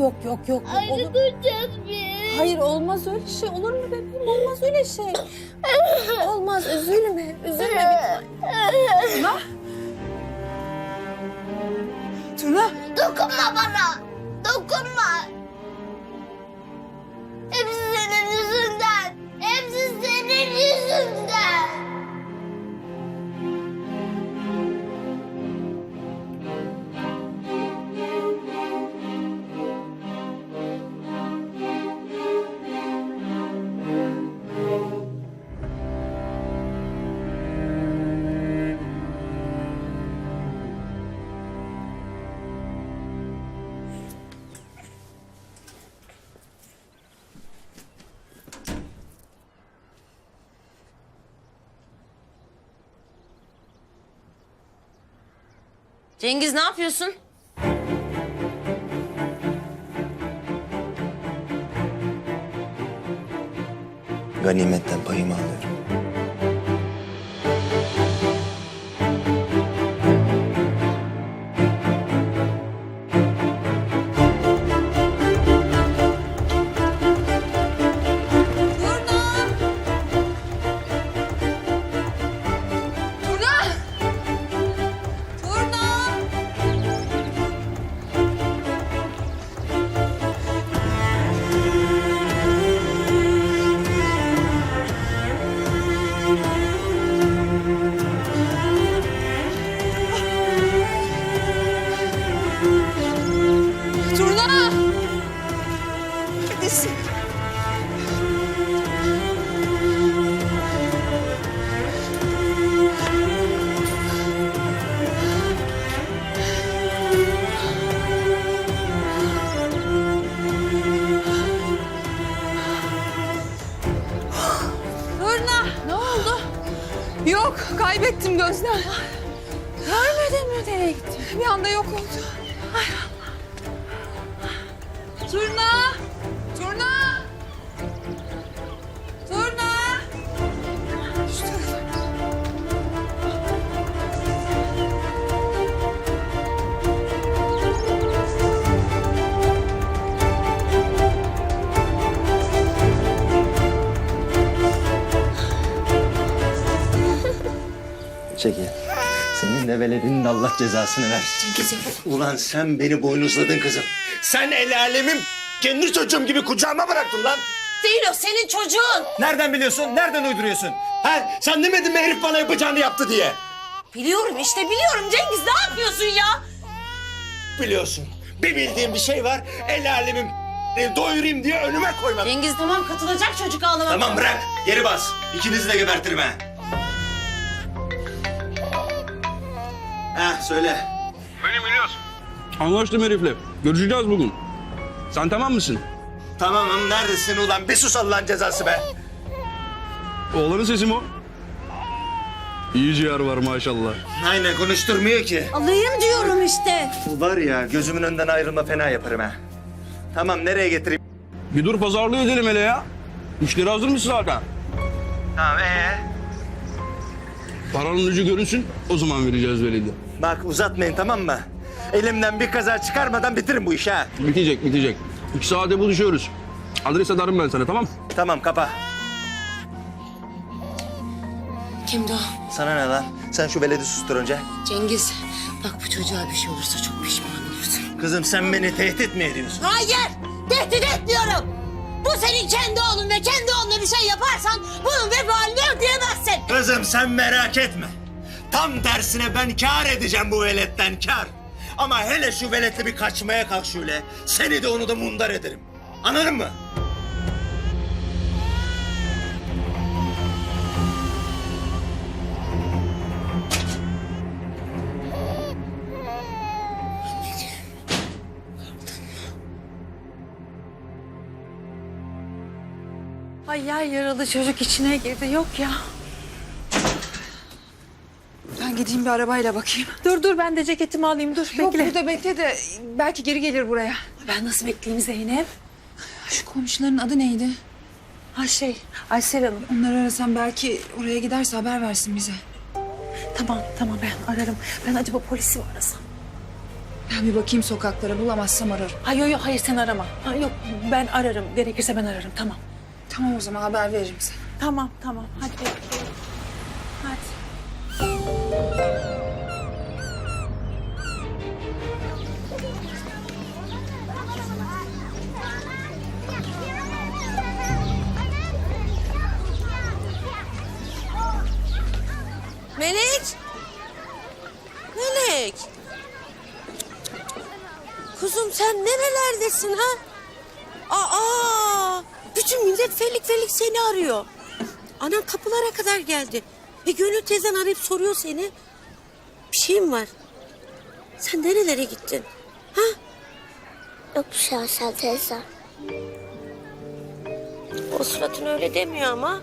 Yok yok yok. yok. Ayrı Olur. duracağız biz. Hayır olmaz öyle şey. Olur mu bebeğim? Olmaz öyle şey. Olmaz üzülme. Üzülme. Tuna. Tuna. Dokunma bana. Dokunma. Cengiz ne yapıyorsun? Ganimetten payımı alıyorum. Gözden. Görmedin mi nereye gitti? Bir anda yok oldu. Çekil. Senin de veledinin Allah cezasını versin. Ulan sen beni boynuzladın kızım. Sen el alemin kendi çocuğum gibi kucağıma bıraktın lan. Değil o senin çocuğun. Nereden biliyorsun? Nereden uyduruyorsun? Ha, sen demedin mi herif bana yapacağını yaptı diye? Biliyorum işte biliyorum Cengiz ne yapıyorsun ya? Biliyorsun. Bir bildiğim bir şey var. El alemin e, doyurayım diye önüme koymak. Cengiz tamam katılacak çocuk ağlamaya. Tamam bırak. Geri bas. İkinizi de gebertirim ha. Ha söyle. Benim İlyas. Anlaştım herifle. Görüşeceğiz bugün. Sen tamam mısın? Tamamım neredesin ulan? Bir sus Allah'ın cezası be. Oğlanın sesi mi o? İyi ciğer var maşallah. Aynen konuşturmuyor ki. Alayım diyorum işte. Var ya gözümün önünden ayrılma fena yaparım ha. Tamam nereye getireyim? Bir dur pazarlığı edelim hele ya. Müşteri hazır mısın zaten? Tamam ee? Paranın ucu görünsün o zaman vereceğiz velidi. Bak uzatmayın tamam mı? Elimden bir kaza çıkarmadan bitirin bu işi ha. Bitecek bitecek. İki saate buluşuyoruz. Adres atarım ben sana tamam Tamam kapa. Kimdi o? Sana ne lan? Sen şu veledi sustur önce. Cengiz bak bu çocuğa bir şey olursa çok pişman olursun. Kızım sen beni tehdit mi ediyorsun? Hayır tehdit etmiyorum. Bu senin kendi oğlun ve kendi oğluna bir şey yaparsan bunun vebalini ödeyemezsin. Kızım sen merak etme. Tam tersine ben kar edeceğim bu veletten kar. Ama hele şu veletle bir kaçmaya kalk şöyle. Seni de onu da mundar ederim. Anladın mı? Ay yer yaralı çocuk içine girdi. Yok ya. Gideyim bir arabayla bakayım. Dur dur ben de ceketimi alayım dur. Yok bekle. burada bekle de belki geri gelir buraya. Ben nasıl bekleyeyim Zeynep? Şu komşuların adı neydi? Ha şey Aysel Hanım. Onları arasam belki oraya giderse haber versin bize. Tamam tamam ben ararım. Ben acaba polisi mi arasam? Ben bir bakayım sokaklara bulamazsam ararım. Ha yok yok hayır sen arama. Ha, yok ben ararım. Gerekirse ben ararım tamam. Tamam o zaman haber veririm sana. Tamam tamam hadi bekliyorum. Hadi. Melek. Melek. Kuzum sen nerelerdesin ha? Aa, bütün millet felik felik seni arıyor. Anan kapılara kadar geldi. Ve Gönül teyzen arayıp soruyor seni. Bir şeyim var. Sen nerelere gittin? Ha? Yok bir şey Aysel teyze. O suratın öyle demiyor ama.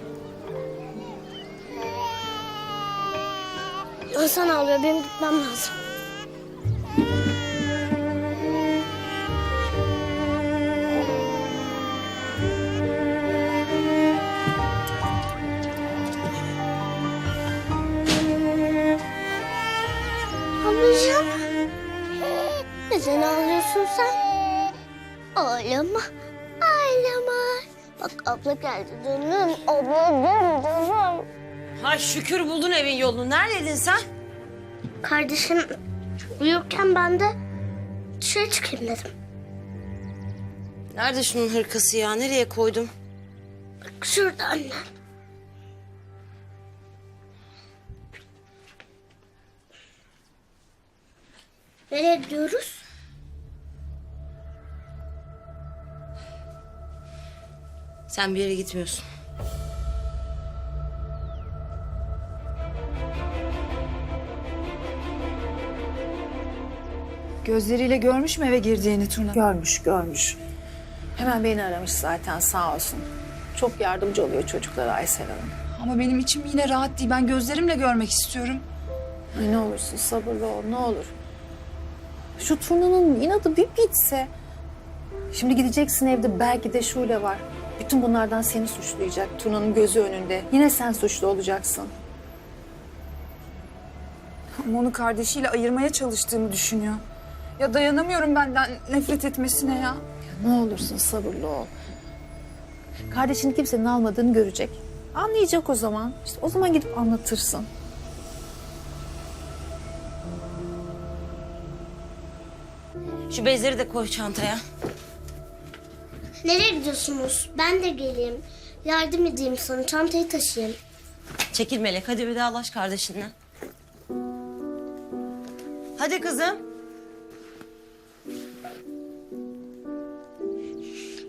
Hasan ağlıyor benim gitmem lazım. Ablacığım. Neden ağlıyorsun sen? Ağlama. Ağlama. Bak abla geldi dönün. Abla dön dönün. Şükür buldun evin yolunu. Neredeydin sen? Kardeşim uyurken ben de dışarı çıkayım dedim. Nerede şunun hırkası ya? Nereye koydum? Bak şurada anne. Nereye gidiyoruz? Sen bir yere gitmiyorsun. Gözleriyle görmüş mü eve girdiğini Turna? Görmüş görmüş. Hemen beni aramış zaten sağ olsun. Çok yardımcı oluyor çocuklara Aysel Hanım. Ama benim içim yine rahat değil. Ben gözlerimle görmek istiyorum. Ay ne olursun sabırlı ol ne olur. Şu turnanın inadı bir bitse. Şimdi gideceksin evde belki de Şule var. Bütün bunlardan seni suçlayacak turnanın gözü önünde. Yine sen suçlu olacaksın. Ama onu kardeşiyle ayırmaya çalıştığımı düşünüyor. Ya dayanamıyorum benden nefret etmesine ya. Ne olursun sabırlı ol. Kardeşini kimsenin almadığını görecek. Anlayacak o zaman. İşte o zaman gidip anlatırsın. Şu bezleri de koy çantaya. Nereye gidiyorsunuz? Ben de geleyim. Yardım edeyim sana. Çantayı taşıyayım. Çekil Melek hadi vedalaş kardeşinle. Hadi kızım.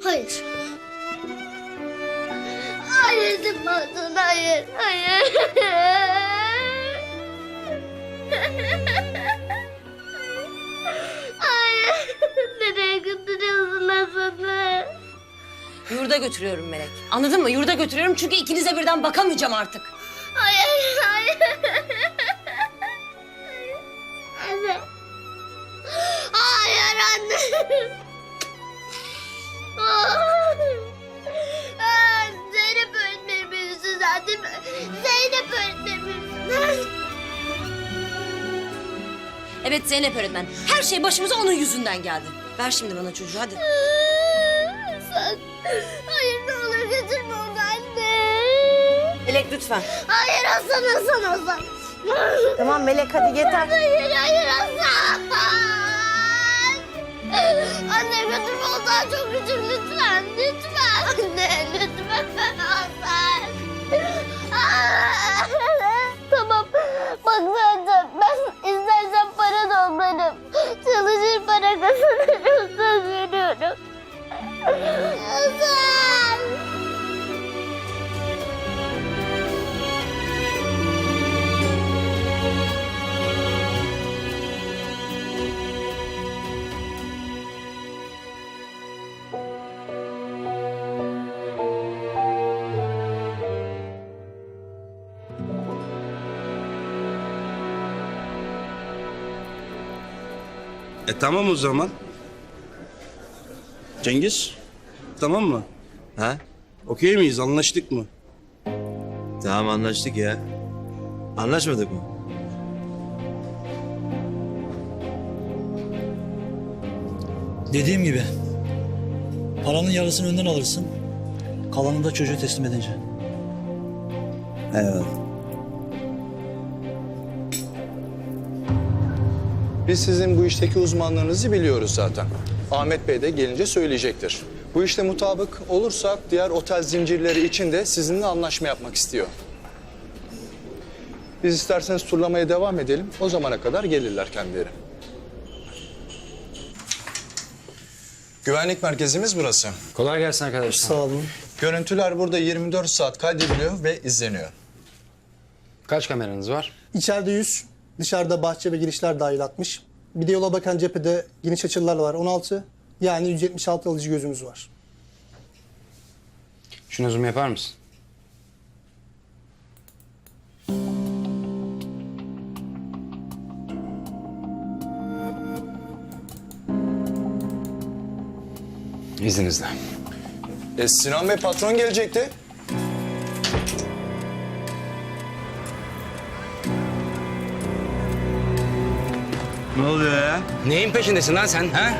Hayır. Hayır Tıpatın, hayır, hayır. hayır. Nereye götürüyorsun Hasan'ı? Yurda götürüyorum Melek. Anladın mı? Yurda götürüyorum çünkü ikinize birden bakamayacağım artık. Evet Zeynep öğretmen. Her şey başımıza onun yüzünden geldi. Ver şimdi bana çocuğu hadi. Sen, hayır ne olur götürme onu anne. Melek lütfen. Hayır Hasan Hasan Hasan. Tamam Melek hadi yeter. Hayır hayır Hasan. Anne götürme ondan çok küçük lütfen. Lütfen. Anne lütfen Hasan. tamam. Bak zaten ben toplarım. Çalışır para kazanırım. Söz veriyorum. E tamam o zaman. Cengiz, tamam mı? Ha? Okey miyiz? Anlaştık mı? Tamam anlaştık ya. Anlaşmadık mı? Dediğim gibi paranın yarısını önden alırsın. Kalanını da çocuğu teslim edince. Eyvallah. Biz sizin bu işteki uzmanlığınızı biliyoruz zaten. Ahmet Bey de gelince söyleyecektir. Bu işte mutabık olursak diğer otel zincirleri için de sizinle anlaşma yapmak istiyor. Biz isterseniz turlamaya devam edelim. O zamana kadar gelirler kendileri. Güvenlik merkezimiz burası. Kolay gelsin arkadaşlar. Sağ olun. Görüntüler burada 24 saat kaydediliyor ve izleniyor. Kaç kameranız var? İçeride 100, dışarıda bahçe ve girişler dahil 60. Bir de yola bakan cephede geniş açılar var 16. Yani 176 alıcı gözümüz var. Şunu zoom yapar mısın? İzninizle. E, Sinan Bey patron gelecekti. Ne oluyor ya? Neyin peşindesin lan sen ha?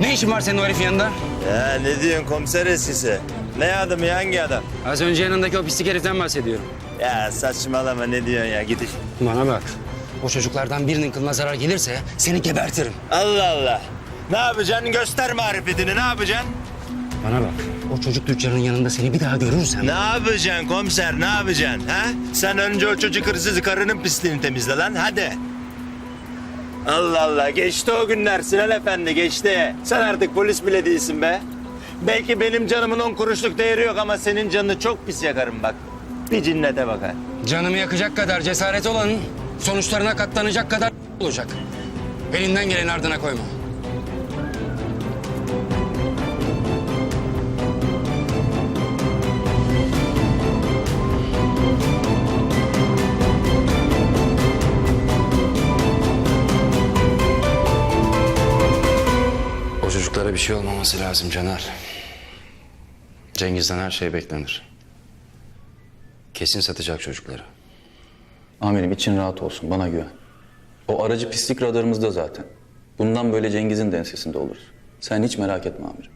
Ne işin var senin o herifin yanında? Ya ne diyorsun komiser eskisi? Ne adamı ya, hangi adam? Az önce yanındaki o pislik heriften bahsediyorum. Ya saçmalama ne diyorsun ya git iş. Bana bak. O çocuklardan birinin kılına zarar gelirse seni gebertirim. Allah Allah. Ne yapacaksın? Göster marifetini ne yapacaksın? Bana bak. O çocuk tüccarının yanında seni bir daha görürsem... Ne yapacaksın komiser ne yapacaksın ha? Sen önce o çocuk hırsızı karının pisliğini temizle lan hadi. Allah Allah geçti o günler Sinan Efendi geçti. Sen artık polis bile değilsin be. Belki benim canımın on kuruşluk değeri yok ama senin canını çok pis yakarım bak. Bir cinnete bakar. Canımı yakacak kadar cesaret olanın sonuçlarına katlanacak kadar olacak. Elinden geleni ardına koyma. Çocuklara bir şey olmaması lazım Caner. Cengiz'den her şey beklenir. Kesin satacak çocukları. Amirim için rahat olsun bana güven. O aracı pislik radarımızda zaten. Bundan böyle Cengiz'in de ensesinde oluruz. Sen hiç merak etme amirim.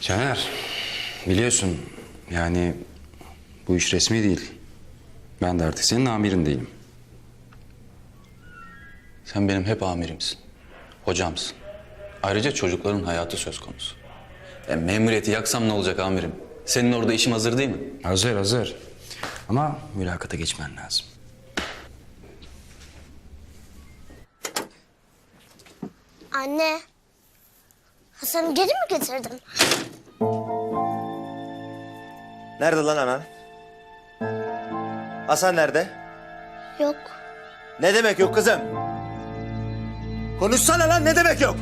Caner, biliyorsun yani bu iş resmi değil. Ben de artık senin amirin değilim. Sen benim hep amirimsin. Hocamsın. Ayrıca çocukların hayatı söz konusu. E, memuriyeti yaksam ne olacak amirim? Senin orada işim hazır değil mi? Hazır hazır. Ama mülakata geçmen lazım. Anne. Hasan'ı geri mi getirdin? Nerede lan anan? Hasan nerede? Yok. Ne demek yok kızım? Konuşsana lan ne demek yok?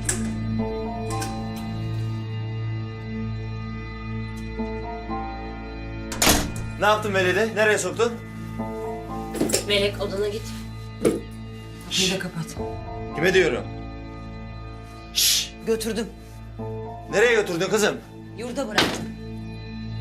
Ne yaptın Velid'i? Nereye soktun? Melek odana git. Bir de kapat. Kime diyorum? Götürdüm. Nereye götürdün kızım? Yurda bıraktım.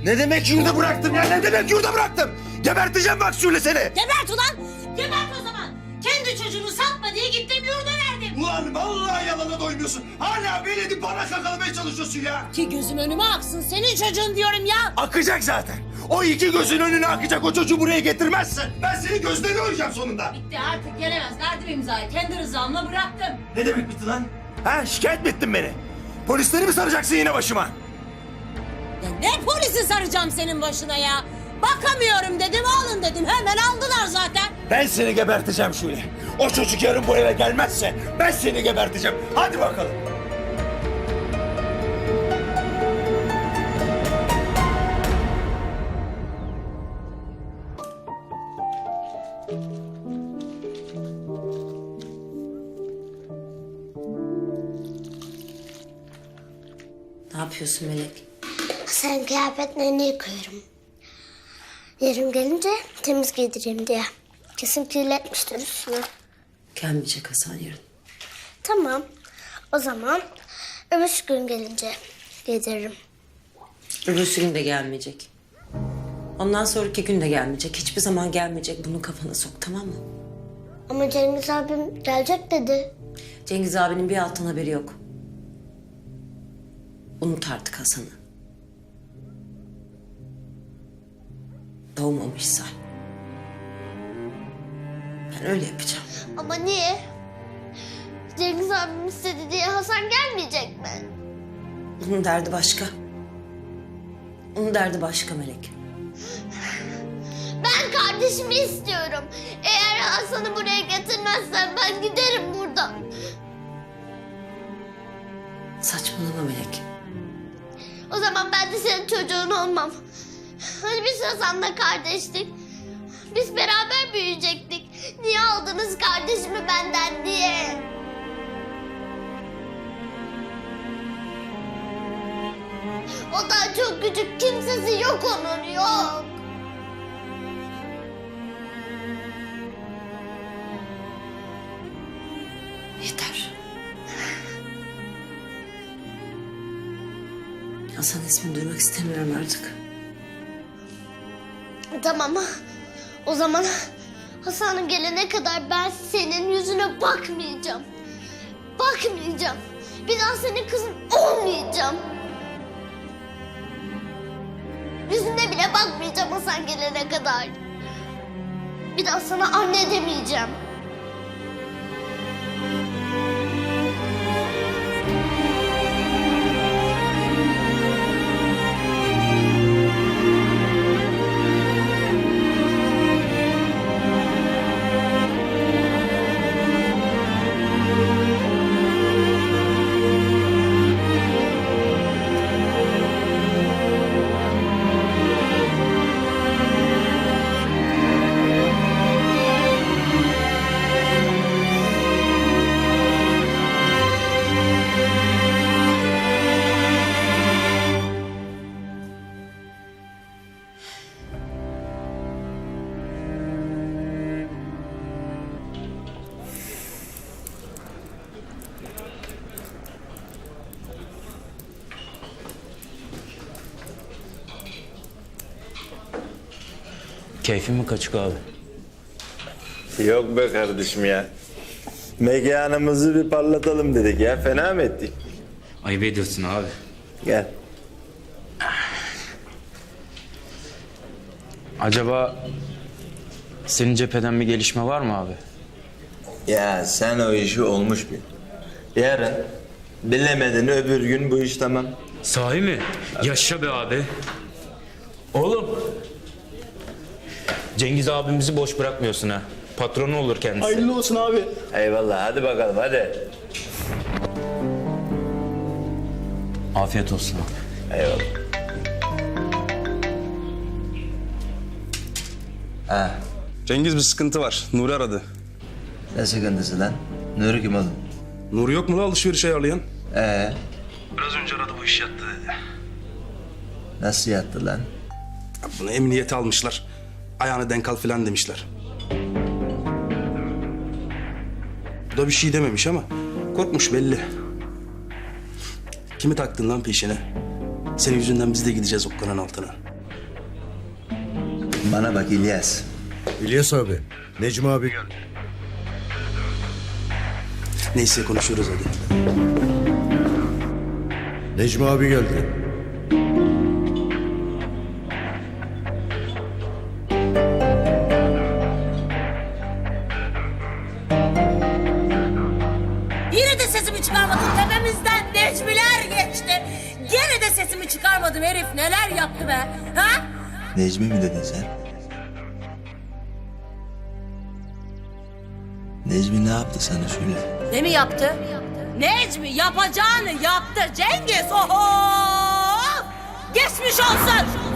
Ne demek yurda bıraktım ya? Ne demek yurda bıraktım? Geberteceğim bak şöyle seni. Gebert ulan! Gebert o zaman! Kendi çocuğunu satma diye gittim yurda verdim. Ulan vallahi yalana doymuyorsun. Hala Velid'i bana kakalamaya çalışıyorsun ya. Ki gözüm önüme aksın senin çocuğun diyorum ya. Akacak zaten. O iki gözün önüne akacak o çocuğu buraya getirmezsen. Ben senin gözlerini oyacağım sonunda. Bitti artık gelemez. Verdim imzayı. Kendi rızamla bıraktım. Ne demek bitti lan? Ha şikayet mi ettin beni? Polisleri mi saracaksın yine başıma? Ya ne polisi saracağım senin başına ya? Bakamıyorum dedim alın dedim. Hemen aldılar zaten. Ben seni geberteceğim Şule. O çocuk yarın bu eve gelmezse ben seni geberteceğim. Hadi bakalım. Ne yapıyorsun Melek? Hasan'ın kıyafetlerini yıkıyorum. Yarın gelince temiz giydireyim diye. Kesin kirletmiştir üstüne. Gelmeyecek Hasan yarın. Tamam. O zaman Öbür gün gelince getiririm. Öbürsü gün de gelmeyecek. Ondan sonraki gün de gelmeyecek. Hiçbir zaman gelmeyecek. Bunu kafana sok tamam mı? Ama Cengiz abim gelecek dedi. Cengiz abinin bir altın haberi yok. Unut artık Hasan'ı. Doğmamışsa. Ben öyle yapacağım. Ama niye? Cengiz abim istedi diye Hasan gelmeyecek mi? Onun derdi başka. Onun derdi başka Melek. Ben kardeşimi istiyorum. Eğer Hasan'ı buraya getirmezsen ben giderim buradan. Saçmalama Melek. O zaman ben de senin çocuğun olmam. Biz Hasan'la kardeştik. Biz beraber büyüyecektik. Niye aldınız kardeşimi benden diye? O daha çok küçük kimsesi yok onun yok. Yeter. Hasan ismini duymak istemiyorum artık. Tamam. O zaman Hasan gelene kadar ben senin yüzüne bakmayacağım. Bakmayacağım. Bir daha senin kızın olmayacağım. Yüzüne bile bakmayacağım Hasan gelene kadar. Bir daha sana anne demeyeceğim. Keyfin mi kaçık abi? Yok be kardeşim ya. Mekanımızı bir parlatalım dedik ya. Fena mı ettik? Ayıp ediyorsun abi. Gel. Acaba senin cepheden bir gelişme var mı abi? Ya sen o işi olmuş bil. Yarın bilemedin öbür gün bu iş tamam. Sahi mi? Yaşa be abi. Oğlum. Cengiz abimizi boş bırakmıyorsun ha. Patronu olur kendisi. Hayırlı olsun abi. Eyvallah hadi bakalım hadi. Afiyet olsun. Eyvallah. Ha, Cengiz bir sıkıntı var. Nuri aradı. ne sıkıntısı lan? Nuri kim oğlum? Nuri yok mu lan alışveriş ayarlayan? Ee, Biraz önce aradı bu iş yattı dedi. nasıl yattı lan? Bunu emniyete almışlar. Ayağını denk al filan demişler. Bu da bir şey dememiş ama korkmuş belli. Kimi taktın lan peşine? Senin yüzünden biz de gideceğiz okkanın altına. Bana bak İlyas. İlyas abi, Necmi abi geldi. Neyse konuşuruz hadi. Necmi abi geldi. Necmi mi dedin sen? Necmi ne yaptı sana söyle. Ne mi yaptı? Necmi yapacağını yaptı Cengiz. Oho! Geçmiş olsun.